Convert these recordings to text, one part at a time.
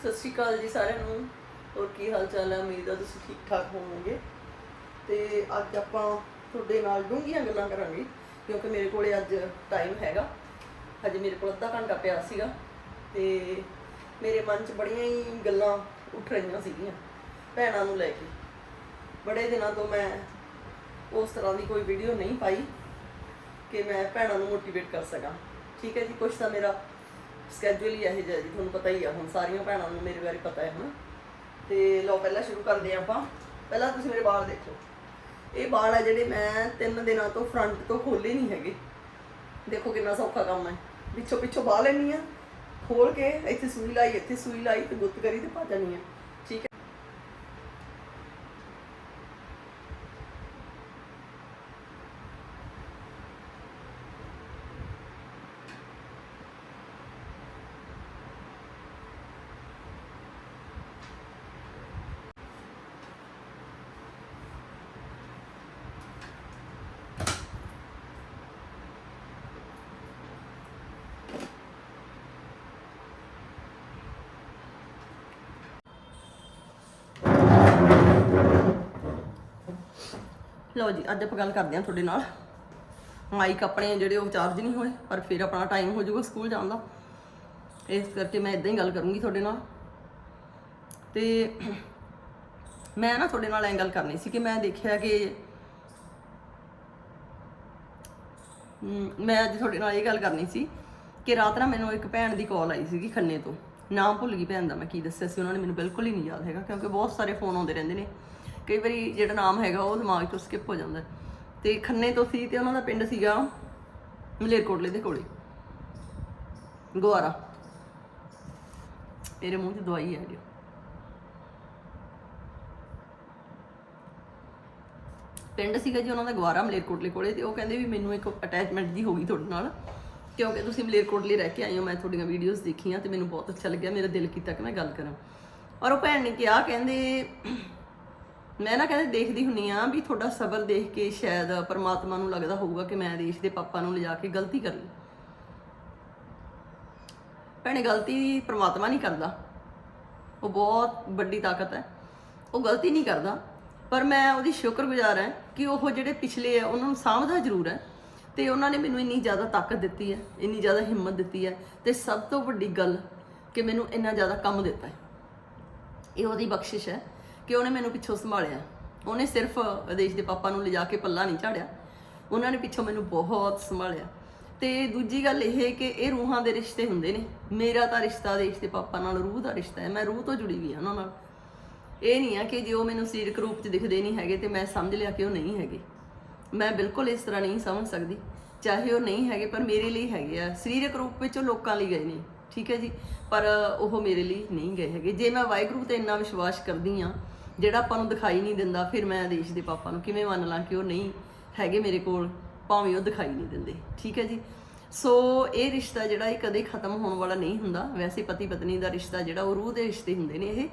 ਸਤਿ ਸ਼੍ਰੀ ਅਕਾਲ ਜੀ ਸਾਰਿਆਂ ਨੂੰ। ਹੋਰ ਕੀ ਹਾਲ ਚਾਲ ਹੈ? ਉਮੀਦ ਹੈ ਤੁਸੀਂ ਠੀਕ ਠਾਕ ਹੋਵੋਗੇ। ਤੇ ਅੱਜ ਆਪਾਂ ਤੁਹਾਡੇ ਨਾਲ ਡੂੰਘੀਆਂ ਗੱਲਾਂ ਕਰਾਂਗੇ, ਕਿਉਂਕਿ ਮੇਰੇ ਕੋਲੇ ਅੱਜ ਟਾਈਮ ਹੈਗਾ। ਹਜੇ ਮੇਰੇ ਕੋਲ ਅੱਧਾ ਘੰਟਾ ਪਿਆ ਸੀਗਾ ਤੇ ਮੇਰੇ ਮਨ 'ਚ ਬੜੀਆਂ ਹੀ ਗੱਲਾਂ ਉੱਠ ਰਹੀਆਂ ਸੀਗੀਆਂ ਭੈਣਾਂ ਨੂੰ ਲੈ ਕੇ। ਬੜੇ ਦਿਨਾਂ ਤੋਂ ਮੈਂ ਉਸ ਤਰ੍ਹਾਂ ਦੀ ਕੋਈ ਵੀਡੀਓ ਨਹੀਂ ਪਾਈ ਕਿ ਮੈਂ ਭੈਣਾਂ ਨੂੰ ਮੋਟੀਵੇਟ ਕਰ ਸਕਾਂ। ਠੀਕ ਹੈ ਜੀ? ਕੁਛ ਤਾਂ ਮੇਰਾ ਸਕੇਜੂਲ ਹੀ ਇਹੋ ਜਿਹਾ ਜੀ, ਤੁਹਾਨੂੰ ਪਤਾ ਹੀ ਆ, ਹੁਣ ਸਾਰੀਆਂ ਭੈਣਾਂ ਨੂੰ ਮੇਰੇ ਬਾਰੇ ਪਤਾ ਹੈ, ਹਨਾ? ਤੇ ਲਓ, ਪਹਿਲਾਂ ਸ਼ੁਰੂ ਕਰਦੇ ਹਾਂ ਆਪਾਂ। ਪਹਿਲਾਂ ਤੁਸੀਂ ਮੇਰੇ ਬਾਲ ਦੇਖੋ। ਇਹ ਬਾਲ ਆ ਜਿਹੜੇ ਮੈਂ ਤਿੰਨ ਦਿਨਾਂ ਤੋਂ ਫਰੰਟ ਤੋਂ ਖੋਲੇ ਨਹੀਂ ਹੈਗੇ। ਦੇਖੋ ਕਿੰਨਾ ਸੌਖਾ ਕੰਮ ਹੈ। ਪਿੱਛੋਂ ਪਿੱਛੋਂ ਬਾਹ ਲੈਣੀ ਆ ਖੋਲ ਕੇ ਇੱਥੇ ਸੂਈ ਲਾਈ, ਇੱਥੇ ਸੂਈ ਲਾਈ ਤੇ ਗੁੱਤ ਕਰੀ ਤੇ ਪਾ ਜਾਣੀ ਆ ਠੀਕ ਹੈ ਲਓ ਜੀ, ਅੱਜ ਆਪਾਂ ਗੱਲ ਕਰਦੇ ਹਾਂ ਤੁਹਾਡੇ ਨਾਲ। ਮਾਈਕ ਆਪਣੇ ਜਿਹੜੇ ਉਹ ਚਾਰਜ ਨਹੀਂ ਹੋਏ, ਪਰ ਫਿਰ ਆਪਣਾ ਟਾਈਮ ਹੋ ਜਾਊਗਾ ਸਕੂਲ ਜਾਣ ਦਾ। ਇਸ ਕਰਕੇ ਮੈਂ ਇਦਾਂ ਹੀ ਗੱਲ ਕਰੂੰਗੀ ਤੁਹਾਡੇ ਨਾਲ। ਤੇ ਮੈਂ ਨਾ ਤੁਹਾਡੇ ਨਾਲ ਐਂ ਗੱਲ ਕਰਨੀ ਸੀ ਕਿ ਮੈਂ ਦੇਖਿਆ ਕਿ ਮੈਂ ਅੱਜ ਤੁਹਾਡੇ ਨਾਲ ਇਹ ਗੱਲ ਕਰਨੀ ਸੀ ਕਿ ਰਾਤ ਨਾ ਮੈਨੂੰ ਇੱਕ ਭੈਣ ਦੀ ਕਾਲ ਆਈ ਸੀਗੀ ਖੰਨੇ ਤੋਂ। ਨਾਮ ਭੁੱਲ ਗਈ ਭੈਣ ਦਾ ਮੈਂ ਕੀ ਦੱਸਿਆ ਸੀ, ਉਹਨਾਂ ਨੇ ਮੈਨੂੰ ਬਿਲਕੁਲ ਹੀ ਨਹੀਂ ਯਾਦ ਹੈਗਾ, ਕਿਉਂਕਿ ਬਹੁਤ ਸਾਰੇ ਫੋਨ ਆਉਂਦੇ ਰਹਿੰਦੇ ਨੇ। ਕਈ ਵਾਰੀ ਜਿਹੜਾ ਨਾਮ ਹੈਗਾ ਉਹ ਦਿਮਾਗ ਤੋਂ ਸਕਿਪ ਹੋ ਜਾਂਦਾ ਤੇ ਖੰਨੇ ਤੋਂ ਸੀ ਤੇ ਉਹਨਾਂ ਦਾ ਪਿੰਡ ਸੀਗਾ ਮਲੇਰਕੋਟਲੇ ਦੇ ਕੋਲੇ। ਗੁਆਰਾ। ਮੇਰੇ ਮੂੰਹ 'ਚ ਦਵਾਈ ਹੈ ਜੀ ਪਿੰਡ ਸੀਗਾ ਜੀ ਉਹਨਾਂ ਦਾ ਗਵਾਰਾ ਮਲੇਰਕੋਟਲੇ ਕੋਲੇ ਤੇ ਉਹ ਕਹਿੰਦੇ ਵੀ ਮੈਨੂੰ ਇੱਕ ਅਟੈਚਮੈਂਟ ਦੀ ਹੋ ਗਈ ਤੁਹਾਡੇ ਨਾਲ। ਕਿਉਂਕਿ ਤੁਸੀਂ ਮਲੇਰਕੋਟਲੇ ਰਹਿ ਕੇ ਆਏ ਹੋ, ਮੈਂ ਤੁਹਾਡੀਆਂ ਵੀਡੀਓਜ਼ ਦੇਖੀਆਂ ਤੇ ਮੈਨੂੰ ਬਹੁਤ ਅੱਛਾ ਲੱਗਿਆ, ਮੇਰਾ ਦਿਲ ਕੀਤਾ ਕਿ ਮੈਂ ਗੱਲ ਕਰਾਂ। ਔਰ ਉਹ ਭੈਣ ਨੇ ਕਿਹਾ, ਕਹਿੰਦੇ ਮੈਂ ਨਾ ਕਹਿੰਦੇ ਦੇਖਦੀ ਹੁੰਨੀ ਆ ਵੀ ਤੁਹਾਡਾ ਸਬਰ ਦੇਖ ਕੇ ਸ਼ਾਇਦ ਪਰਮਾਤਮਾ ਨੂੰ ਲੱਗਦਾ ਹੋਊਗਾ ਕਿ ਮੈਂ ਦੇਸ਼ ਦੇ ਪਾਪਾ ਨੂੰ ਲਿਜਾ ਕੇ ਗਲਤੀ ਕਰ ਲਈ। ਭੈਣੇ, ਗਲਤੀ ਪਰਮਾਤਮਾ ਨਹੀਂ ਕਰਦਾ। ਉਹ ਬਹੁਤ ਵੱਡੀ ਤਾਕਤ ਹੈ। ਉਹ ਗਲਤੀ ਨਹੀਂ ਕਰਦਾ। ਪਰ ਮੈਂ ਉਹਦੀ ਸ਼ੁਕਰਗੁਜ਼ਾਰ ਹਾਂ ਕਿ ਉਹ ਜਿਹੜੇ ਪਿਛਲੇ ਆ, ਉਹਨਾਂ ਨੂੰ ਸਾਂਭਦਾ ਜ਼ਰੂਰ ਹੈ। ਤੇ ਉਹਨਾਂ ਨੇ ਮੈਨੂੰ ਇੰਨੀ ਜ਼ਿਆਦਾ ਤਾਕਤ ਦਿੱਤੀ ਹੈ, ਇੰਨੀ ਜ਼ਿਆਦਾ ਹਿੰਮਤ ਦਿੱਤੀ ਹੈ। ਤੇ ਸਭ ਤੋਂ ਵੱਡੀ ਗੱਲ ਕਿ ਮੈਨੂੰ ਇੰਨਾ ਜ਼ਿਆਦਾ ਕੰਮ ਦਿੱਤਾ ਹੈ। ਇਹ ਉਹਦੀ ਬਖਸ਼ਿਸ਼ ਹੈ। ਕਿ ਉਹਨੇ ਮੈਨੂੰ ਪਿੱਛੋਂ ਸੰਭਾਲਿਆ। ਉਹਨੇ ਸਿਰਫ ਦੇਸ਼ ਦੇ ਪਾਪਾ ਨੂੰ ਲਿਜਾ ਕੇ ਪੱਲਾ ਨਹੀਂ ਝਾੜਿਆ। ਉਹਨਾਂ ਨੇ ਪਿੱਛੋਂ ਮੈਨੂੰ ਬਹੁਤ ਸੰਭਾਲਿਆ। ਤੇ ਦੂਜੀ ਗੱਲ ਇਹ ਕਿ ਇਹ ਰੂਹਾਂ ਦੇ ਰਿਸ਼ਤੇ ਹੁੰਦੇ ਨੇ। ਮੇਰਾ ਤਾਂ ਰਿਸ਼ਤਾ ਦੇਸ਼ ਦੇ ਪਾਪਾ ਨਾਲ, ਰੂਹ ਦਾ ਰਿਸ਼ਤਾ ਹੈ। ਮੈਂ ਰੂਹ ਤੋਂ ਜੁੜੀ ਵੀ ਹਾਂ ਉਹਨਾਂ ਨਾਲ। ਇਹ ਨਹੀਂ ਆ ਕਿ ਜੇ ਉਹ ਮੈਨੂੰ ਸਰੀਰਕ ਰੂਪ 'ਚ ਦਿਖਦੇ ਨਹੀਂ ਹੈਗੇ ਤੇ ਮੈਂ ਸਮਝ ਲਿਆ ਕਿ ਉਹ ਨਹੀਂ ਹੈਗੇ। ਮੈਂ ਬਿਲਕੁਲ ਇਸ ਤਰ੍ਹਾਂ ਨਹੀਂ ਸਮਝ ਸਕਦੀ। ਚਾਹੇ ਉਹ ਨਹੀਂ ਹੈਗੇ, ਪਰ ਮੇਰੇ ਲਈ ਹੈਗੇ ਆ। ਸਰੀਰਕ ਰੂਪ ਵਿੱਚ ਉਹ ਲੋਕਾਂ ਲਈ ਗਏ ਨੇ। ਠੀਕ ਹੈ ਜੀ? ਪਰ ਉਹ ਮੇਰੇ ਲਈ ਨਹੀਂ ਗਏ ਹੈਗੇ। ਜੇ ਮੈਂ ਵਾਹਿਗੁਰੂ ਤੇ ਇੰਨਾ ਵਿਸ਼ਵਾਸ ਕਰਦੀ ਆ ਜਿਹੜਾ ਆਪਾਂ ਨੂੰ ਦਿਖਾਈ ਨਹੀਂ ਦਿੰਦਾ, ਫਿਰ ਮੈਂ ਦੇਸ਼ ਦੇ ਪਾਪਾ ਨੂੰ ਕਿਵੇਂ ਮੰਨ ਲਾਂ ਕਿ ਉਹ ਨਹੀਂ ਹੈਗੇ ਮੇਰੇ ਕੋਲ, ਭਾਵੇਂ ਉਹ ਦਿਖਾਈ ਨਹੀਂ ਦਿੰਦੇ। ਠੀਕ ਹੈ ਜੀ? ਸੋ ਇਹ ਰਿਸ਼ਤਾ ਜਿਹੜਾ ਇਹ ਕਦੇ ਖਤਮ ਹੋਣ ਵਾਲਾ ਨਹੀਂ ਹੁੰਦਾ। ਵੈਸੇ ਪਤੀ ਪਤਨੀ ਦਾ ਰਿਸ਼ਤਾ ਜਿਹੜਾ, ਉਹ ਰੂਹ ਦੇ ਰਿਸ਼ਤੇ ਹੁੰਦੇ ਨੇ ਇਹ।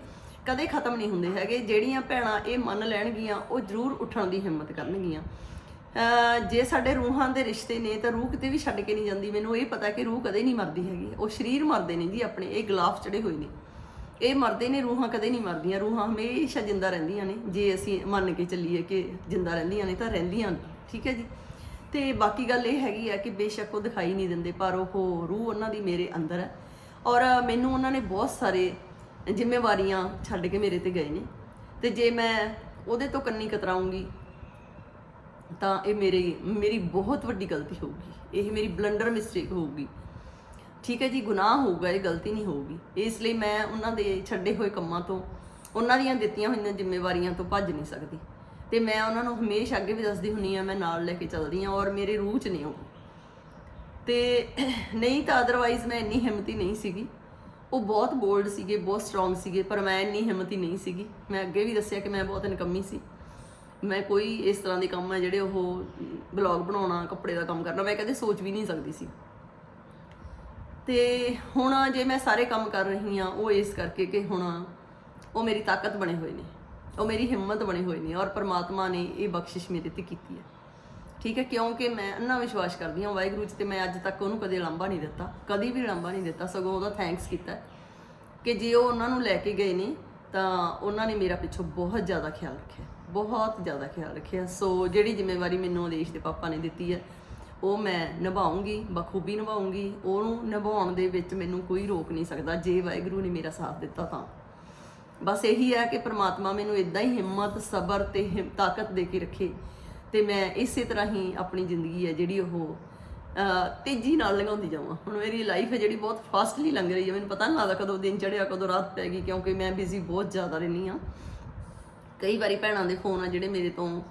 ਕਦੇ ਖਤਮ ਨਹੀਂ ਹੁੰਦੇ ਹੈਗੇ। ਜਿਹੜੀਆਂ ਭੈਣਾਂ ਇਹ ਮੰਨ ਲੈਣਗੀਆਂ, ਉਹ ਜ਼ਰੂਰ ਉੱਠਣ ਦੀ ਹਿੰਮਤ ਕਰਨਗੀਆਂ। ਜੇ ਸਾਡੇ ਰੂਹਾਂ ਦੇ ਰਿਸ਼ਤੇ ਨੇ, ਤਾਂ ਰੂਹ ਕਿਤੇ ਵੀ ਛੱਡ ਕੇ ਨਹੀਂ ਜਾਂਦੀ। ਮੈਨੂੰ ਇਹ ਪਤਾ ਕਿ ਰੂਹ ਕਦੇ ਨਹੀਂ ਮਰਦੀ ਹੈਗੀ। ਉਹ ਸਰੀਰ ਮਰਦੇ ਨੇ ਜੀ ਆਪਣੇ। ਇਹ ਗਲਾਫ ਚੜੇ ਹੋਏ ਨੇ। ਇਹ ਮਰਦੇ ਨੇ, ਰੂਹਾਂ ਕਦੇ ਨਹੀਂ ਮਰਦੀਆਂ, ਰੂਹਾਂ ਹਮੇਸ਼ਾ ਜਿੰਦਾ ਰਹਿੰਦੀਆਂ ਨੇ। ਜੇ ਅਸੀਂ ਮੰਨ ਕੇ ਚੱਲੀਏ ਕਿ ਜਿੰਦਾ ਰਹਿੰਦੀਆਂ ਨੇ ਤਾਂ ਰਹਿੰਦੀਆਂ ਨੇ, ਠੀਕ ਹੈ ਜੀ? ਤੇ ਬਾਕੀ ਗੱਲ ਇਹ ਹੈਗੀ ਆ ਕਿ ਬੇਸ਼ੱਕ ਉਹ ਦਿਖਾਈ ਨਹੀਂ ਦਿੰਦੇ, ਪਰ ਉਹ ਰੂਹ ਉਹਨਾਂ ਦੀ ਮੇਰੇ ਅੰਦਰ ਹੈ। ਔਰ ਮੈਨੂੰ ਉਹਨਾਂ ਨੇ ਬਹੁਤ ਸਾਰੇ ਜ਼ਿੰਮੇਵਾਰੀਆਂ ਛੱਡ ਕੇ ਮੇਰੇ ਤੇ ਗਏ ਨੇ। ਤੇ ਜੇ ਮੈਂ ਉਹਦੇ ਤੋਂ ਕੰਨੀ ਕਤਰਾਉਂਗੀ, ਤਾਂ ਇਹ ਮੇਰੇ, ਮੇਰੀ ਬਹੁਤ ਵੱਡੀ ਗਲਤੀ ਹੋਊਗੀ। ਇਹ ਮੇਰੀ ਬਲੰਡਰ ਮਿਸਟੇਕ ਹੋਊਗੀ। ਠੀਕ ਹੈ ਜੀ, ਗੁਨਾਹ ਹੋਊਗਾ, ਇਹ ਗਲਤੀ ਨਹੀਂ ਹੋਊਗੀ। ਇਸ ਲਈ ਮੈਂ ਉਹਨਾਂ ਦੇ ਛੱਡੇ ਹੋਏ ਕੰਮਾਂ ਤੋਂ, ਉਹਨਾਂ ਦੀਆਂ ਦਿੱਤੀਆਂ ਹੋਈਆਂ ਜ਼ਿੰਮੇਵਾਰੀਆਂ ਤੋਂ ਭੱਜ ਨਹੀਂ ਸਕਦੀ। ਤੇ ਮੈਂ ਉਹਨਾਂ ਨੂੰ ਹਮੇਸ਼ਾ ਅੱਗੇ ਵੀ ਦੱਸਦੀ ਹੁੰਨੀ ਆ ਮੈਂ ਨਾਲ ਲੈ ਕੇ ਚੱਲਦੀ ਆ ਔਰ ਮੇਰੇ ਰੂਹ 'ਚ ਨੇ ਉਹ ਤੇ ਨਹੀਂ ਤਾਂ ਅਦਰਵਾਈਜ਼ ਮੈਂ ਇੰਨੀ ਹਿੰਮਤੀ ਨਹੀਂ ਸੀਗੀ। ਉਹ ਬਹੁਤ ਬੋਲਡ ਸੀਗੇ, ਬਹੁਤ ਸਟਰੋਂਗ ਸੀਗੇ, ਪਰ ਮੈਂ ਇੰਨੀ ਹਿੰਮਤੀ ਨਹੀਂ ਸੀਗੀ। ਮੈਂ ਅੱਗੇ ਵੀ ਦੱਸਿਆ ਕਿ ਮੈਂ ਬਹੁਤ ਨਿਕੰਮੀ ਸੀ। ਮੈਂ ਕੋਈ ਇਸ ਤਰ੍ਹਾਂ ਦੇ ਕੰਮ ਹੈ ਜਿਹੜੇ ਉਹ ਬਲੌਗ ਬਣਾਉਣਾ, ਕੱਪੜੇ ਦਾ ਕੰਮ ਕਰਨਾ, ਮੈਂ ਕਦੇ ਸੋਚ ਵੀ ਨਹੀਂ ਸਕਦੀ ਸੀ। ਤੇ ਹੁਣ ਜੇ ਮੈਂ ਸਾਰੇ ਕੰਮ ਕਰ ਰਹੀ ਹਾਂ, ਉਹ ਇਸ ਕਰਕੇ ਕਿ ਹੁਣ ਉਹ ਮੇਰੀ ਤਾਕਤ ਬਣੇ ਹੋਏ ਨੇ, ਉਹ ਮੇਰੀ ਹਿੰਮਤ ਬਣੇ ਹੋਏ ਨੇ ਔਰ ਪਰਮਾਤਮਾ ਨੇ ਇਹ ਬਖਸ਼ਿਸ਼ ਮੇਰੇ ਤੇ ਕੀਤੀ ਹੈ। ਠੀਕ ਹੈ, ਕਿਉਂਕਿ ਮੈਂ ਅੰਨਾ ਵਿਸ਼ਵਾਸ ਕਰਦੀ ਹਾਂ ਵਾਹਿਗੁਰੂ ਜੀ ਤੇ ਮੈਂ ਅੱਜ ਤੱਕ ਉਹਨੂੰ ਕਦੇ ਲੰਬਾ ਨਹੀਂ ਦਿੱਤਾ, ਕਦੀ ਵੀ ਲੰਬਾ ਨਹੀਂ ਦਿੱਤਾ, ਸਗੋਂ ਉਹਦਾ ਥੈਂਕਸ ਕੀਤਾ ਕਿ ਜੇ ਉਹ ਉਹਨਾਂ ਨੂੰ ਲੈ ਕੇ ਗਏ ਨੇ, ਤਾਂ ਉਹਨਾਂ ਨੇ ਮੇਰਾ ਪਿੱਛੋਂ ਬਹੁਤ ਜ਼ਿਆਦਾ ਖਿਆਲ ਰੱਖਿਆ, ਬਹੁਤ ਜ਼ਿਆਦਾ ਖਿਆਲ ਰੱਖਿਆ। ਸੋ ਜਿਹੜੀ ਜ਼ਿੰਮੇਵਾਰੀ ਮੈਨੂੰ ਆਦੇਸ਼ ਦੇ ਪਾਪਾ ਨੇ ਦਿੱਤੀ ਹੈ ਉਹ ਮੈਂ ਨਿਭਾਉਂਗੀ, ਬਖੂਬੀ ਨਿਭਾਉਂਗੀ, ਉਹਨੂੰ ਨਿਭਾਉਣ ਦੇ ਵਿੱਚ ਮੈਨੂੰ ਕੋਈ ਰੋਕ ਨਹੀਂ ਸਕਦਾ। ਜੇ ਵਾਹਿਗੁਰੂ ਨੇ ਮੇਰਾ ਸਾਥ ਦਿੱਤਾ ਤਾਂ। ਬਸ ਇਹੀ ਹੈ ਕਿ ਪ੍ਰਮਾਤਮਾ ਮੈਨੂੰ ਇਦਾਂ ਹੀ ਹਿੰਮਤ, ਸਬਰ ਤੇ ਹਿੰਮ- ਤਾਕਤ ਦੇ ਕੇ ਰੱਖੇ ਤੇ ਮੈਂ ਇਸੇ ਤਰ੍ਹਾਂ ਹੀ ਆਪਣੀ ਜ਼ਿੰਦਗੀ ਹੈ ਜਿਹੜੀ ਉਹ ਤੇਜ਼ੀ ਨਾਲ ਲੰਘਾਉਂਦੀ ਜਾਵਾਂ। ਹੁਣ ਮੇਰੀ ਲਾਈਫ ਹੈ ਜਿਹੜੀ ਬਹੁਤ ਫਾਸਟਲੀ ਲੰਘ ਰਹੀ ਹੈ। ਮੈਨੂੰ ਪਤਾ ਨਹੀਂ ਲੱਗਦਾ ਕਦੋਂ ਦਿਨ ਚੜਿਆ ਕਦੋਂ ਰਾਤ ਪੈ ਗਈ, ਕਿਉਂਕਿ ਮੈਂ ਬਿਜ਼ੀ ਬਹੁਤ ਜ਼ਿਆਦਾ ਰਹਿੰਦੀ ਆ ਕਈ ਵਾਰੀ ਭੈਣਾਂ ਦੇ ਫੋਨ ਆ ਜਿਹੜੇ ਮੇਰੇ ਤੋਂ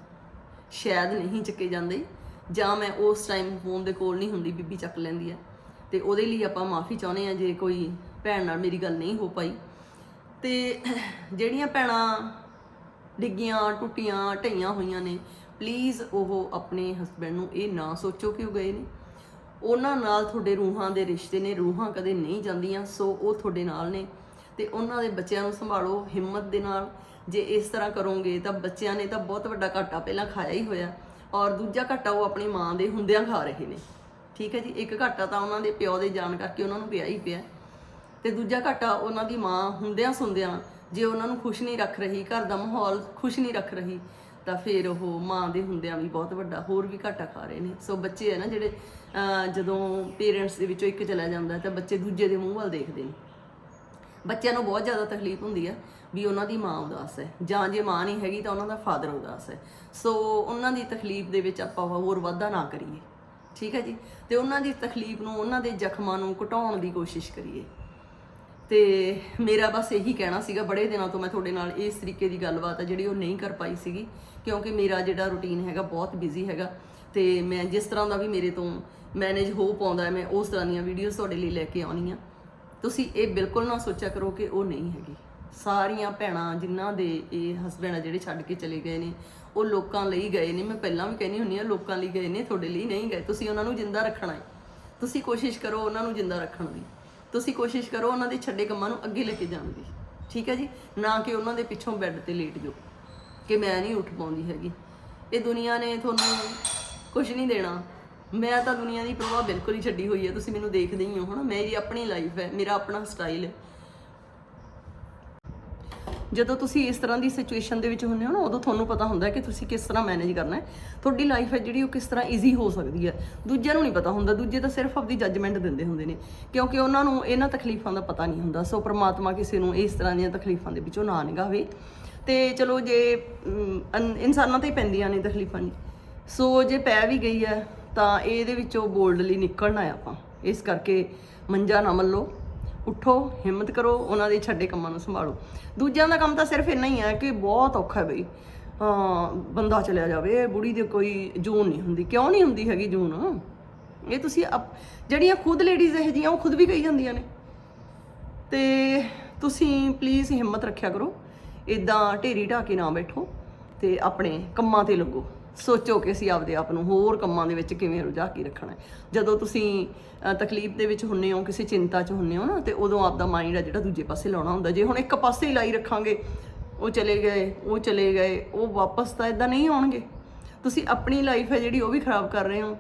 ਸ਼ਾਇਦ ਨਹੀਂ ਚੱਕੇ ਜਾਂਦੇ। ਜਾਂ ਮੈਂ ਉਸ ਟਾਈਮ ਫੋਨ ਦੇ ਕੋਲ ਨਹੀਂ ਹੁੰਦੀ, ਬੀਬੀ ਚੱਕ ਲੈਂਦੀ ਹੈ ਤੇ ਉਹਦੇ ਲਈ ਆਪਾਂ ਮਾਫੀ ਚਾਹੁੰਦੇ ਆ, ਜੇ ਕੋਈ ਭੈਣ ਨਾਲ ਮੇਰੀ ਗੱਲ ਨਹੀਂ ਹੋ ਪਾਈ। ਤੇ ਜਿਹੜੀਆਂ ਭੈਣਾਂ ਡਿੱਗੀਆਂ, ਟੁੱਟੀਆਂ, ਢਈਆਂ ਹੋਈਆਂ ਨੇ ਪਲੀਜ਼ ਉਹ ਆਪਣੇ ਹਸਬੰਡ ਨੂੰ ਇਹ ਨਾ ਸੋਚੋ ਕਿ ਉਹ ਗਏ ਨੇ। ਉਹਨਾਂ ਨਾਲ ਤੁਹਾਡੇ ਰੂਹਾਂ ਦੇ ਰਿਸ਼ਤੇ ਨੇ, ਰੂਹਾਂ ਕਦੇ ਨਹੀਂ ਜਾਂਦੀਆਂ, ਸੋ ਉਹ ਤੁਹਾਡੇ ਨਾਲ ਨੇ। ਤੇ ਉਹਨਾਂ ਦੇ ਬੱਚਿਆਂ ਨੂੰ ਸੰਭਾਲੋ ਹਿੰਮਤ ਦੇ ਨਾਲ। ਜੇ ਇਸ ਤਰ੍ਹਾਂ ਕਰੋਗੇ ਤਾਂ ਬੱਚਿਆਂ ਨੇ ਤਾਂ ਬਹੁਤ ਵੱਡਾ ਘਾਟਾ ਪਹਿਲਾਂ ਖਾਇਆ ਹੀ ਹੋਇਆ। ਔਰ ਦੂਜਾ ਘਾਟਾ ਉਹ ਆਪਣੀ ਮਾਂ ਦੇ ਹੁੰਦਿਆਂ ਖਾ ਰਹੇ ਨੇ। ਠੀਕ ਹੈ ਜੀ, ਇੱਕ ਘਾਟਾ ਤਾਂ ਉਹਨਾਂ ਦੇ ਪਿਓ ਦੇ ਜਾਣ ਕਰਕੇ ਉਹਨਾਂ ਨੂੰ ਪਿਆ ਹੀ ਪਿਆ। ਤੇ ਦੂਜਾ ਘਾਟਾ ਉਹਨਾਂ ਦੀ ਮਾਂ ਹੁੰਦਿਆਂ ਸੁੰਦਿਆਂ ਜੇ ਉਹਨਾਂ ਨੂੰ ਖੁਸ਼ ਨਹੀਂ ਰੱਖ ਰਹੀ, ਘਰ ਦਾ ਮਾਹੌਲ ਖੁਸ਼ ਨਹੀਂ ਰੱਖ ਰਹੀ, ਤਾਂ ਫਿਰ ਉਹ ਮਾਂ ਦੇ ਹੁੰਦਿਆਂ ਵੀ ਬਹੁਤ ਵੱਡਾ ਹੋਰ ਵੀ ਘਾਟਾ ਖਾ ਰਹੇ ਨੇ। ਸੋ ਬੱਚੇ ਹੈ ਨਾ ਜਿਹੜੇ ਜਦੋਂ ਪੇਰੈਂਟਸ ਦੇ ਵਿੱਚੋਂ ਇੱਕ ਚਲਾ ਜਾਂਦਾ ਤਾਂ ਬੱਚੇ ਦੂਜੇ ਦੇ ਮੂੰਹ ਵੱਲ ਦੇਖਦੇ ਨੇ। ਬੱਚਿਆਂ ਨੂੰ ਬਹੁਤ ਜ਼ਿਆਦਾ ਤਕਲੀਫ ਹੁੰਦੀ ਹੈ ਵੀ ਉਹਨਾਂ ਦੀ ਮਾਂ ਉਦਾਸ ਹੈ। ਜਾਂ ਜੇ ਮਾਂ ਨਹੀਂ ਹੈਗੀ ਤਾਂ ਉਹਨਾਂ ਦਾ ਫਾਦਰ ਉਦਾਸ ਹੈ। ਸੋ ਉਹਨਾਂ ਦੀ ਤਕਲੀਫ ਦੇ ਵਿੱਚ ਆਪਾਂ ਹੋਰ ਵਾਧਾ ਨਾ ਕਰੀਏ। ਠੀਕ ਹੈ ਜੀ? ਤੇ ਉਹਨਾਂ ਦੀ ਤਕਲੀਫ ਨੂੰ, ਉਹਨਾਂ ਦੇ ਜ਼ਖਮਾਂ ਨੂੰ ਘਟਾਉਣ ਦੀ ਕੋਸ਼ਿਸ਼ ਕਰੀਏ। ਤੇ ਮੇਰਾ ਬਸ ਇਹੀ ਕਹਿਣਾ ਸੀਗਾ, ਬੜੇ ਦਿਨਾਂ ਤੋਂ ਮੈਂ ਤੁਹਾਡੇ ਨਾਲ ਇਸ ਤਰੀਕੇ ਦੀ ਗੱਲਬਾਤ ਹੈ ਜਿਹੜੀ ਉਹ ਨਹੀਂ ਕਰ ਪਾਈ ਸੀਗੀ, ਕਿਉਂਕਿ ਮੇਰਾ ਜਿਹੜਾ ਰੁਟੀਨ ਹੈਗਾ ਬਹੁਤ ਬਿਜ਼ੀ ਹੈਗਾ। ਤੇ ਮੈਂ ਜਿਸ ਤਰ੍ਹਾਂ ਦਾ ਵੀ ਮੇਰੇ ਤੋਂ ਮੈਨੇਜ ਹੋ ਪਾਉਂਦਾ ਮੈਂ ਉਸ ਤਰ੍ਹਾਂ ਦੀਆਂ ਵੀਡੀਓਜ਼ ਤੁਹਾਡੇ ਲਈ ਲੈ ਕੇ ਆਉਣੀਆਂ ਤੁਸੀਂ ਇਹ ਬਿਲਕੁਲ ਨਾ ਸੋਚਿਆ ਕਰੋ ਕਿ ਉਹ ਨਹੀਂ ਹੈਗੀ। ਸਾਰੀਆਂ ਭੈਣਾਂ ਜਿਨ੍ਹਾਂ ਦੇ ਇਹ ਹਸਬੰਡ ਆ ਜਿਹੜੇ ਛੱਡ ਕੇ ਚਲੇ ਗਏ ਨੇ, ਉਹ ਲੋਕਾਂ ਲਈ ਗਏ ਨੇ। ਮੈਂ ਪਹਿਲਾਂ ਵੀ ਕਹਿੰਦੀ ਹੁੰਦੀ ਆ ਲੋਕਾਂ ਲਈ ਗਏ ਨੇ, ਤੁਹਾਡੇ ਲਈ ਨਹੀਂ ਗਏ। ਤੁਸੀਂ ਉਹਨਾਂ ਨੂੰ ਜਿੰਦਾ ਰੱਖਣਾ ਹੈ। ਤੁਸੀਂ ਕੋਸ਼ਿਸ਼ ਕਰੋ ਉਹਨਾਂ ਨੂੰ ਜਿੰਦਾ ਰੱਖਣ ਦੀ। ਤੁਸੀਂ ਕੋਸ਼ਿਸ਼ ਕਰੋ ਉਹਨਾਂ ਦੇ ਛੱਡੇ ਕੰਮਾਂ ਨੂੰ ਅੱਗੇ ਲੈ ਕੇ ਜਾਣ ਦੀ। ਠੀਕ ਹੈ ਜੀ? ਨਾ ਕਿ ਉਹਨਾਂ ਦੇ ਪਿੱਛੋਂ ਬੈੱਡ ਤੇ ਲੇਟ ਜਾਓ, ਕਿ ਮੈਂ ਨਹੀਂ ਉੱਠ ਪਾਉਂਦੀ ਹੈਗੀ। ਇਹ ਦੁਨੀਆ ਨੇ ਤੁਹਾਨੂੰ ਕੁਝ ਨਹੀਂ ਦੇਣਾ। ਮੈਂ ਤਾਂ ਦੁਨੀਆ ਦੀ ਪ੍ਰਵਾਹ ਬਿਲਕੁਲ ਹੀ ਛੱਡੀ ਹੋਈ ਹੈ। ਤੁਸੀਂ ਮੈਨੂੰ ਦੇਖਦੇ ਹੀ ਹੋ, ਹਨਾ? ਮੇਰੀ ਆਪਣੀ ਲਾਈਫ ਹੈ, ਮੇਰਾ ਆਪਣਾ ਸਟਾਈਲ ਹੈ। ਜਦੋਂ ਤੁਸੀਂ ਇਸ ਤਰ੍ਹਾਂ ਦੀ ਸਿਚੁਏਸ਼ਨ ਦੇ ਵਿੱਚ ਹੁੰਦੇ ਹੋ ਨਾ, ਉਦੋਂ ਤੁਹਾਨੂੰ ਪਤਾ ਹੁੰਦਾ ਕਿ ਤੁਸੀਂ ਕਿਸ ਤਰ੍ਹਾਂ ਮੈਨੇਜ ਕਰਨਾ ਹੈ। ਤੁਹਾਡੀ ਲਾਈਫ ਹੈ ਜਿਹੜੀ ਉਹ ਕਿਸ ਤਰ੍ਹਾਂ ਈਜ਼ੀ ਹੋ ਸਕਦੀ ਹੈ। ਦੂਜਿਆਂ ਨੂੰ ਨਹੀਂ ਪਤਾ ਹੁੰਦਾ, ਦੂਜੇ ਤਾਂ ਸਿਰਫ ਆਪਦੀ ਜੱਜਮੈਂਟ ਦਿੰਦੇ ਹੁੰਦੇ ਨੇ, ਕਿਉਂਕਿ ਉਹਨਾਂ ਨੂੰ ਇਹਨਾਂ ਤਕਲੀਫਾਂ ਦਾ ਪਤਾ ਨਹੀਂ ਹੁੰਦਾ। ਸੋ ਪ੍ਰਮਾਤਮਾ ਕਿਸੇ ਨੂੰ ਇਸ ਤਰ੍ਹਾਂ ਦੀਆਂ ਤਕਲੀਫਾਂ ਦੇ ਵਿੱਚੋਂ ਨਾ ਨਿਗਾਵੇ ਤੇ ਚਲੋ ਜੇ ਇਨਸਾਨਾਂ ਤੇ ਪੈਂਦੀਆਂ ਨੇ ਤਕਲੀਫਾਂ ਨਹੀਂ ਸੋ ਜੇ ਪੈ ਵੀ ਗਈ ਹੈ, ਤਾਂ ਇਹਦੇ ਵਿੱਚੋਂ ਬੋਲਡਲੀ ਨਿਕਲਣਾ ਹੈ ਆਪਾਂ। ਇਸ ਕਰਕੇ ਮੰਜਾ ਨਾ ਮੱਲੋ। ਉੱਠੋ, ਹਿੰਮਤ ਕਰੋ, ਉਹਨਾਂ ਦੇ ਛੱਡੇ ਕੰਮਾਂ ਨੂੰ ਸੰਭਾਲੋ। ਦੂਜਿਆਂ ਦਾ ਕੰਮ ਤਾਂ ਸਿਰਫ ਇੰਨਾ ਹੀ ਹੈ ਕਿ ਬਹੁਤ ਔਖਾ ਹੈ ਬਈ। ਬੰਦਾ ਚਲਿਆ ਜਾਵੇ, ਬੁੜੀ ਦੇ ਕੋਈ ਜੂਨ ਨਹੀਂ ਹੁੰਦੀ। ਕਿਉਂ ਨਹੀਂ ਹੁੰਦੀ ਹੈਗੀ ਜੂਨ? ਇਹ ਤੁਸੀਂ ਅਪ- ਜਿਹੜੀਆਂ ਖੁਦ ਲੇਡੀਜ਼ ਇਹ ਜੀਆਂ ਉਹ ਖੁਦ ਵੀ ਕਹੀ ਜਾਂਦੀਆਂ ਨੇ। ਤੇ ਤੁਸੀਂ ਪਲੀਜ਼ ਹਿੰਮਤ ਰੱਖਿਆ ਕਰੋ। ਇਦਾਂ ਢੇਰੀ ਢਾ ਕੇ ਨਾ ਬੈਠੋ ਤੇ ਆਪਣੇ ਕੰਮਾਂ ਤੇ ਲੱਗੋ। ਸੋਚੋ ਕਿ ਅਸੀਂ ਆਪਦੇ ਆਪ ਨੂੰ ਹੋਰ ਕੰਮਾਂ ਦੇ ਵਿੱਚ ਕਿਵੇਂ ਰੁਝਾ ਕੇ ਰੱਖਣਾ ਜਦੋਂ ਤੁਸੀਂ ਤਕਲੀਫ ਦੇ ਵਿੱਚ ਹੁੰਨੇ ਹੋ, ਕਿਸੇ ਚਿੰਤਾ 'ਚ ਹੁੰਨੇ ਹੋ ਨਾ, ਤੇ ਉਦੋਂ ਆਪਦਾ ਮਾਈਂਡ ਆ ਜਿਹੜਾ ਦੂਜੇ ਪਾਸੇ ਲਾਉਣਾ ਹੁੰਦਾ। ਜੇ ਹੁਣ ਇੱਕ ਪਾਸੇ ਹੀ ਲਾਈ ਰੱਖਾਂਗੇ, ਉਹ ਚਲੇ ਗਏ, ਉਹ ਚਲੇ ਗਏ, ਉਹ ਵਾਪਸ ਤਾਂ ਇਦਾਂ ਨਹੀਂ ਆਉਣਗੇ। ਤੁਸੀਂ ਆਪਣੀ ਲਾਈਫ ਹੈ ਜਿਹੜੀ ਉਹ ਵੀ ਖਰਾਬ ਕਰ ਰਹੇ ਹੋ।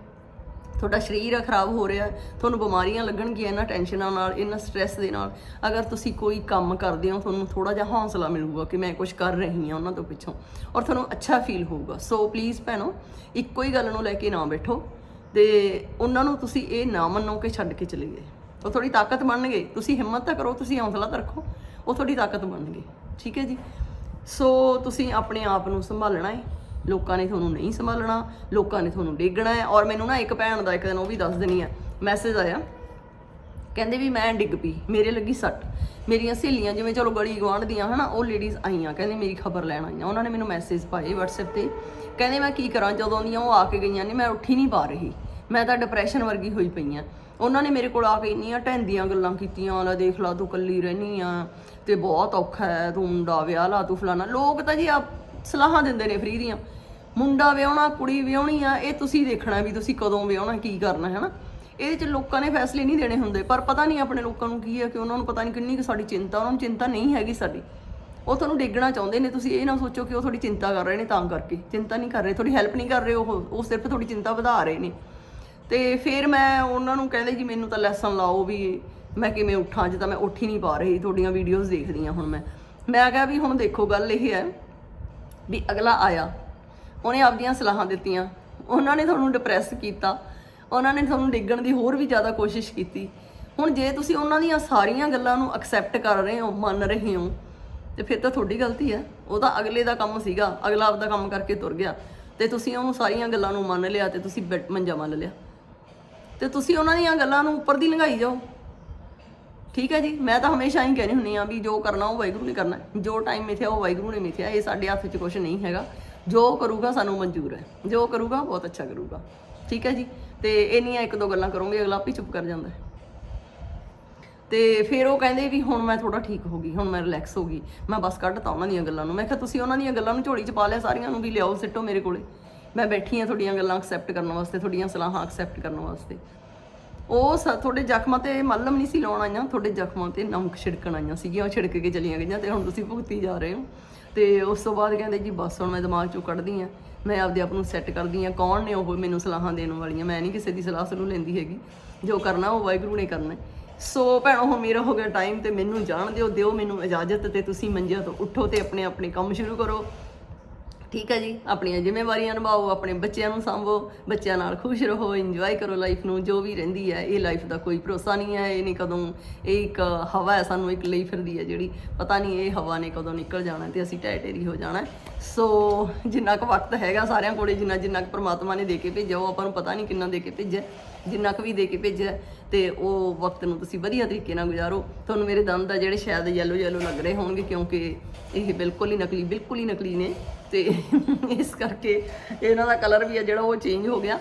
ਤੁਹਾਡਾ ਸਰੀਰ ਖਰਾਬ ਹੋ ਰਿਹਾ ਤੁਹਾਨੂੰ ਬਿਮਾਰੀਆਂ ਲੱਗਣਗੀਆਂ ਇਹਨਾਂ ਟੈਨਸ਼ਨਾਂ ਨਾਲ, ਇਹਨਾਂ ਸਟ੍ਰੈਸ ਦੇ ਨਾਲ। ਅਗਰ ਤੁਸੀਂ ਕੋਈ ਕੰਮ ਕਰਦੇ ਹੋ, ਤੁਹਾਨੂੰ ਥੋੜਾ ਜਿਹਾ ਹੌਸਲਾ ਮਿਲੂਗਾ ਕਿ ਮੈਂ ਕੁਝ ਕਰ ਰਹੀ ਹਾਂ ਉਹਨਾਂ ਤੋਂ ਪਿੱਛੋਂ ਔਰ ਤੁਹਾਨੂੰ ਅੱਛਾ ਫੀਲ ਹੋਊਗਾ। ਸੋ ਪਲੀਜ਼ ਭੈਣੋ, ਇੱਕੋ ਹੀ ਗੱਲ ਨੂੰ ਲੈ ਕੇ ਨਾ ਬੈਠੋ ਤੇ ਉਹਨਾਂ ਨੂੰ ਤੁਸੀਂ ਇਹ ਨਾ ਮੰਨੋ ਕਿ ਛੱਡ ਕੇ ਚਲੇ ਗਏ। ਉਹ ਤੁਹਾਡੀ ਤਾਕਤ ਬਣਨਗੇ। ਤੁਸੀਂ ਹਿੰਮਤ ਤਾਂ ਕਰੋ, ਤੁਸੀਂ ਹੌਸਲਾ ਤਾਂ ਰੱਖੋ। ਉਹ ਤੁਹਾਡੀ ਤਾਕਤ ਬਣਨਗੇ। ਠੀਕ ਹੈ ਜੀ? ਸੋ ਤੁਸੀਂ ਆਪਣੇ ਆਪ ਨੂੰ ਸੰਭਾਲਣਾ ਹੈ। ਲੋਕਾਂ ਨੇ ਤੁਹਾਨੂੰ ਨਹੀਂ ਸੰਭਾਲਣਾ, ਲੋਕਾਂ ਨੇ ਤੁਹਾਨੂੰ ਡੇਗਣਾ ਹੈ ਔਰ ਮੈਨੂੰ ਨਾ ਇੱਕ ਭੈਣ ਦਾ ਇੱਕ ਦਿਨ ਉਹ ਵੀ ਦੱਸ ਦੇਣੀ ਆ ਮੈਸੇਜ ਆਇਆ। ਕਹਿੰਦੇ ਵੀ ਮੈਂ ਡਿੱਗ ਪਈ, ਮੇਰੇ ਲੱਗੀ ਸੱਟ। ਮੇਰੀਆਂ ਸਹੇਲੀਆਂ ਜਿਵੇਂ ਚਲੋ ਗਲੀ ਗਵਾਂਢ ਦੀਆਂ ਹਨਾ, ਉਹ ਲੇਡੀਜ਼ ਆਈਆਂ, ਕਹਿੰਦੇ ਮੇਰੀ ਖਬਰ ਲੈਣ ਆਈਆਂ। ਉਹਨਾਂ ਨੇ ਮੈਨੂੰ ਮੈਸੇਜ ਪਾਏ WhatsApp ਤੇ। ਕਹਿੰਦੇ ਮੈਂ ਕੀ ਕਰਾਂ, ਜਦੋਂ ਦੀਆਂ ਉਹ ਆ ਕੇ ਗਈਆਂ ਨੇ, ਮੈਂ ਉੱਠੀ ਨਹੀਂ ਪਾ ਰਹੀ। ਮੈਂ ਤਾਂ ਡਿਪਰੈਸ਼ਨ ਵਰਗੀ ਹੋਈ ਪਈ ਆ ਉਹਨਾਂ ਨੇ ਮੇਰੇ ਕੋਲ ਆ ਕੇ ਇੰਨੀਆਂ ਢੈਂਦੀਆਂ ਗੱਲਾਂ ਕੀਤੀਆਂ ਲੈ ਦੇਖ ਲਾ ਤੂੰ ਕੱਲੀ ਰਹਿਨੀ ਆ ਤੇ ਬਹੁਤ ਔਖਾ ਹੈ, ਤੂੰ ਮੁੰਡਾ ਵਿਆਹ ਲਾ, ਤੂੰ ਫਲਾਣਾ। ਲੋਕ ਤਾਂ ਜੀ ਆ ਸਲਾਹਾਂ ਦਿੰਦੇ ਨੇ ਫ੍ਰੀ ਦੀਆਂ। ਮੁੰਡਾ ਵਿਆਹਣਾ, ਕੁੜੀ ਵਿਆਹਣੀ ਆ, ਇਹ ਤੁਸੀਂ ਦੇਖਣਾ ਵੀ ਤੁਸੀਂ ਕਦੋਂ ਵਿਆਹਣਾ, ਕੀ ਕਰਨਾ ਹੈ ਨਾ ਇਹਦੇ ਚ ਲੋਕਾਂ ਨੇ ਫੈਸਲੇ ਨਹੀਂ ਦੇਣੇ ਹੁੰਦੇ, ਪਰ ਪਤਾ ਨਹੀਂ ਆਪਣੇ ਲੋਕਾਂ ਨੂੰ ਕੀ ਹੈ ਕਿ ਉਹਨਾਂ ਨੂੰ ਪਤਾ ਨਹੀਂ ਕਿੰਨੀ ਕੁ ਸਾਡੀ ਚਿੰਤਾ, ਉਹਨਾਂ ਨੂੰ ਚਿੰਤਾ ਨਹੀਂ ਹੈਗੀ ਸਾਡੀ। ਉਹ ਤੁਹਾਨੂੰ ਡੇਗਣਾ ਚਾਹੁੰਦੇ ਨੇ, ਤੁਸੀਂ ਇਹ ਨਾ ਸੋਚੋ ਕਿ ਉਹ ਤੁਹਾਡੀ ਚਿੰਤਾ ਕਰ ਰਹੇ ਨੇ ਤਾਂ ਕਰਕੇ। ਚਿੰਤਾ ਨਹੀਂ ਕਰ ਰਹੇ, ਤੁਹਾਡੀ ਹੈਲਪ ਨਹੀਂ ਕਰ ਰਹੇ, ਉਹ ਉਹ ਸਿਰਫ ਤੁਹਾਡੀ ਚਿੰਤਾ ਵਧਾ ਰਹੇ ਨੇ। ਤੇ ਫਿਰ ਮੈਂ ਉਹਨਾਂ ਨੂੰ ਕਹਿੰਦੇ ਜੀ, ਮੈਨੂੰ ਤਾਂ ਲੈਸਨ ਲਾਓ ਵੀ ਮੈਂ ਕਿਵੇਂ ਉੱਠਾਂ ਜੇ ਤਾਂ ਮੈਂ ਉੱਠ ਹੀ ਨਹੀਂ ਪਾ ਰਹੀ, ਤੁਹਾਡੀਆਂ ਵੀਡੀਓਜ਼ ਦੇਖਦੀ ਹਾਂ ਹੁਣ ਮੈਂ। ਮੈਂ ਕਿਹਾ ਵੀ ਹੁਣ ਦੇਖੋ, ਗੱਲ ਇਹ ਹੈ ਵੀ ਅਗਲਾ ਆਇਆ। ਉਹਨੇ ਆਪਦੀਆਂ ਸਲਾਹਾਂ ਦਿੱਤੀਆਂ। ਉਹਨਾਂ ਨੇ ਤੁਹਾਨੂੰ ਡਿਪਰੈਸ ਕੀਤਾ। ਉਹਨਾਂ ਨੇ ਤੁਹਾਨੂੰ ਡਿੱਗਣ ਦੀ ਹੋਰ ਵੀ ਜ਼ਿਆਦਾ ਕੋਸ਼ਿਸ਼ ਕੀਤੀ। ਹੁਣ ਜੇ ਤੁਸੀਂ ਉਹਨਾਂ ਦੀਆਂ ਸਾਰੀਆਂ ਗੱਲਾਂ ਨੂੰ ਐਕਸੈਪਟ ਕਰ ਰਹੇ ਹੋ, ਮੰਨ ਰਹੇ ਹੋ, ਤੇ ਫਿਰ ਤਾਂ ਤੁਹਾਡੀ ਗਲਤੀ ਹੈ। ਉਹ ਤਾਂ ਅਗਲੇ ਦਾ ਕੰਮ ਸੀਗਾ। ਅਗਲਾ ਆਪਦਾ ਕੰਮ ਕਰਕੇ ਤੁਰ ਗਿਆ। ਤੇ ਤੁਸੀਂ ਉਹਨੂੰ ਸਾਰੀਆਂ ਗੱਲਾਂ ਨੂੰ ਮੰਨ ਲਿਆ ਤੇ ਤੁਸੀਂ ਬੈੱਡ ਮੰਜਾ ਮੰਨ ਲਿਆ। ਤੇ ਤੁਸੀਂ ਉਹਨਾਂ ਦੀਆਂ ਗੱਲਾਂ ਨੂੰ ਉੱਪਰ ਦੀ ਲੰਘਾਈ ਜਾਓ। ਠੀਕ ਹੈ ਜੀ? ਮੈਂ ਤਾਂ ਹਮੇਸ਼ਾ ਹੀ ਕਹਿੰਦੀ ਹੁੰਨੀ ਆ ਵੀ ਜੋ ਕਰਨਾ ਉਹ ਵਾਹਿਗੁਰੂ ਨੇ ਕਰਨਾ ਜੋ ਟਾਈਮ ਮਿਥਿਆ ਉਹ ਵਾਹਿਗੁਰੂ ਨੇ ਮਿਥਿਆ। ਇਹ ਸਾਡੇ ਹੱਥ 'ਚ ਕੁਝ ਨਹੀਂ ਹੈਗਾ। ਜੋ ਕਰੂਗਾ ਸਾਨੂੰ ਮਨਜ਼ੂਰ ਹੈ। ਜੋ ਕਰੂਗਾ ਬਹੁਤ ਅੱਛਾ ਕਰੂਗਾ। ਠੀਕ ਹੈ ਜੀ? ਤੇ ਇੰਨੀਆਂ ਇੱਕ ਦੋ ਗੱਲਾਂ ਕਰੋਗੇ, ਅਗਲਾ ਆਪੇ ਚੁੱਪ ਕਰ ਜਾਂਦਾ ਹੈ। ਤੇ ਫਿਰ ਉਹ ਕਹਿੰਦੇ ਵੀ ਹੁਣ ਮੈਂ ਥੋੜਾ ਠੀਕ ਹੋ ਗਈ, ਹੁਣ ਮੈਂ ਰਿਲੈਕਸ ਹੋ ਗਈ। ਮੈਂ ਬਸ ਕੱਢਤਾ ਉਹਨਾਂ ਦੀਆਂ ਗੱਲਾਂ ਨੂੰ। ਮੈਂ ਕਿਹਾ, ਤੁਸੀਂ ਉਹਨਾਂ ਦੀਆਂ ਗੱਲਾਂ ਨੂੰ ਝੋਲੀ 'ਚ ਪਾ ਲਿਆ ਸਾਰੀਆਂ ਨੂੰ ਵੀ ਲਿਆਓ, ਸਿੱਟੋ ਮੇਰੇ ਕੋਲੇ। ਮੈਂ ਬੈਠੀ ਆ ਤੁਹਾਡੀਆਂ ਗੱਲਾਂ ਐਕਸੈਪਟ ਕਰਨ ਵਾਸਤੇ, ਤੁਹਾਡੀਆਂ ਸਲਾਹਾਂ ਐਕਸੈਪਟ ਕਰਨ ਵਾਸਤੇ। ਉਹ ਸ ਤੁਹਾਡੇ ਜ਼ਖਮਾਂ ਤੇ ਮੱਲਮ ਨਹੀਂ ਸੀ ਲਾਉਣ ਆਈਆਂ, ਤੁਹਾਡੇ ਜ਼ਖਮਾਂ ਤੇ ਨਮਕ ਛਿੜਕਣ ਆਈਆਂ ਸੀਗੀਆਂ, ਉਹ ਛਿੜਕ ਕੇ ਚਲੀਆਂ ਗਈਆਂ ਤੇ ਹੁਣ ਤੁਸੀਂ ਭੁਗਤੀ ਜਾ ਰਹੇ ਹੋ। ਤੇ ਉਸ ਤੋਂ ਬਾਅਦ ਕਹਿੰਦੇ ਜੀ ਬਸ ਹੁਣ ਮੈਂ ਦਿਮਾਗ ਚੋਂ ਕੱਢਦੀ ਆ ਮੈਂ ਆਪਦੇ ਆਪ ਨੂੰ ਸੈੱਟ ਕਰਦੀ ਆ ਕੌਣ ਨੇ ਉਹ ਮੈਨੂੰ ਸਲਾਹਾਂ ਦੇਣ ਵਾਲੀਆਂ, ਮੈਂ ਨਹੀਂ ਕਿਸੇ ਦੀ ਸਲਾਹ ਸੁਣੂ ਲੈਂਦੀ ਹੈਗੀ। ਜੋ ਕਰਨਾ ਉਹ ਵਾਹਿਗੁਰੂ ਨੇ ਕਰਨਾ। ਸੋ ਭੈਣੋ, ਹੁਣ ਮੇਰਾ ਹੋ ਗਿਆ ਟਾਈਮ ਤੇ ਮੈਨੂੰ ਜਾਣ ਦਿਓ ਦਿਓ ਮੈਨੂੰ ਇਜਾਜ਼ਤ ਤੇ ਤੁਸੀਂ ਮੰਜਿਆਂ ਤੋਂ ਉੱਠੋ ਤੇ ਆਪਣੇ ਆਪਣੇ ਕੰਮ ਸ਼ੁਰੂ ਕਰੋ। ਠੀਕ ਹੈ ਜੀ? ਆਪਣੀਆਂ ਜ਼ਿੰਮੇਵਾਰੀਆਂ ਨਿਭਾਓ, ਆਪਣੇ ਬੱਚਿਆਂ ਨੂੰ ਸੰਭੋ, ਬੱਚਿਆਂ ਨਾਲ ਖੁਸ਼ ਰਹੋ ਇੰਜੋਏ ਕਰੋ ਲਾਈਫ ਨੂੰ, ਜੋ ਵੀ ਰਹਿੰਦੀ ਹੈ, ਇਹ ਲਾਈਫ ਦਾ ਕੋਈ ਭਰੋਸਾ ਨਹੀਂ ਹੈ, ਇਹ ਨਹੀਂ ਕਦੋਂ, ਇਹ ਇੱਕ ਹਵਾ ਹੈ ਸਾਨੂੰ ਇੱਕ ਲਈ ਫਿਰਦੀ ਹੈ ਜਿਹੜੀ, ਪਤਾ ਨਹੀਂ ਇਹ ਹਵਾ ਨੇ ਕਦੋਂ ਨਿਕਲ ਜਾਣਾ ਤੇ ਅਸੀਂ ਢਹਿ ਢੇਰੀ ਹੋ ਜਾਣਾ। ਸੋ ਜਿੰਨਾ ਕੁ ਵਕਤ ਹੈਗਾ ਸਾਰਿਆਂ ਕੋਲੇ, ਜਿੰਨਾ ਜਿੰਨਾ ਕੁ ਪ੍ਰਮਾਤਮਾ ਨੇ ਦੇ ਕੇ ਭੇਜਿਆ, ਉਹ ਆਪਾਂ ਨੂੰ ਪਤਾ ਨਹੀਂ ਕਿੰਨਾ ਦੇ ਕੇ ਭੇਜਿਆ, ਜਿੰਨਾ ਕੁ ਵੀ ਦੇ ਕੇ ਭੇਜਿਆ, ਤੇ ਉਹ ਵਕਤ ਨੂੰ ਤੁਸੀਂ ਵਧੀਆ ਤਰੀਕੇ ਨਾਲ ਗੁਜ਼ਾਰੋ। ਤੁਹਾਨੂੰ ਮੇਰੇ ਦੰਦ ਆ ਜਿਹੜੇ ਸ਼ਾਇਦ ਯੈਲੋ ਯੈਲੋ ਲੱਗ ਰਹੇ ਹੋਣਗੇ, ਕਿਉਂਕਿ ਇਹ ਬਿਲਕੁਲ ਹੀ ਨਕਲੀ, ਬਿਲਕੁਲ ਹੀ ਨਕਲੀ ਨੇ। ਤੇ ਇਸ ਕਰਕੇ ਇਹਨਾਂ ਦਾ ਕਲਰ ਵੀ ਆ ਜਿਹੜਾ ਉਹ ਚੇਂਜ ਹੋ ਗਿਆ।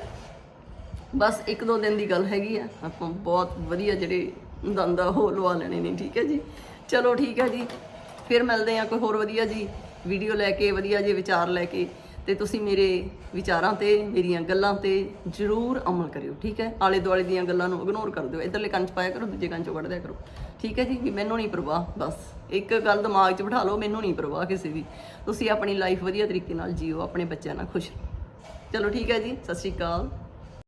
ਬਸ ਇੱਕ ਦੋ ਦਿਨ ਦੀ ਗੱਲ ਹੈਗੀ ਆ। ਆਪਾਂ ਬਹੁਤ ਵਧੀਆ ਜਿਹੜੇ ਦੰਦ ਆ, ਉਹ ਲਵਾ ਲੈਣੇ ਨੇ, ਠੀਕ ਹੈ ਜੀ? ਚਲੋ ਠੀਕ ਹੈ ਜੀ। ਫਿਰ ਮਿਲਦੇ ਆ ਕੋਈ ਹੋਰ ਵਧੀਆ ਜੀ ਵੀਡੀਓ ਲੈ ਕੇ, ਵਧੀਆ ਜੇ ਵਿਚਾਰ ਲੈ ਕੇ। ਤੇ ਤੁਸੀਂ ਮੇਰੇ ਵਿਚਾਰਾਂ ਤੇ, ਮੇਰੀਆਂ ਗੱਲਾਂ ਤੇ ਜ਼ਰੂਰ ਅਮਲ ਕਰਿਓ, ਠੀਕ ਹੈ? ਆਲੇ ਦੁਆਲੇ ਦੀਆਂ ਗੱਲਾਂ ਨੂੰ ਇਗਨੋਰ ਕਰ ਦਿਓ। ਇਧਰਲੇ ਕੰਨ 'ਚ ਪਾਇਆ ਕਰੋ, ਦੂਜੇ ਕੰਨ 'ਚੋਂ ਕੱਢ ਦਿਆ ਕਰੋ। ਠੀਕ ਹੈ ਜੀ? ਵੀ ਮੈਨੂੰ ਨਹੀਂ ਪਰਵਾਹ, ਬਸ। ਇੱਕ ਗੱਲ ਦਿਮਾਗ 'ਚ ਬਿਠਾ ਲਓ, ਮੈਨੂੰ ਨਹੀਂ ਪਰਵਾਹ ਕਿਸੇ ਦੀ ਤੁਸੀਂ ਆਪਣੀ ਲਾਈਫ ਵਧੀਆ ਤਰੀਕੇ ਨਾਲ ਜੀਓ, ਆਪਣੇ ਬੱਚਿਆਂ ਨਾਲ ਖੁਸ਼ ਰਹੋ। ਚਲੋ ਠੀਕ ਹੈ ਜੀ, ਸਤਿ ਸ਼੍ਰੀ ਅਕਾਲ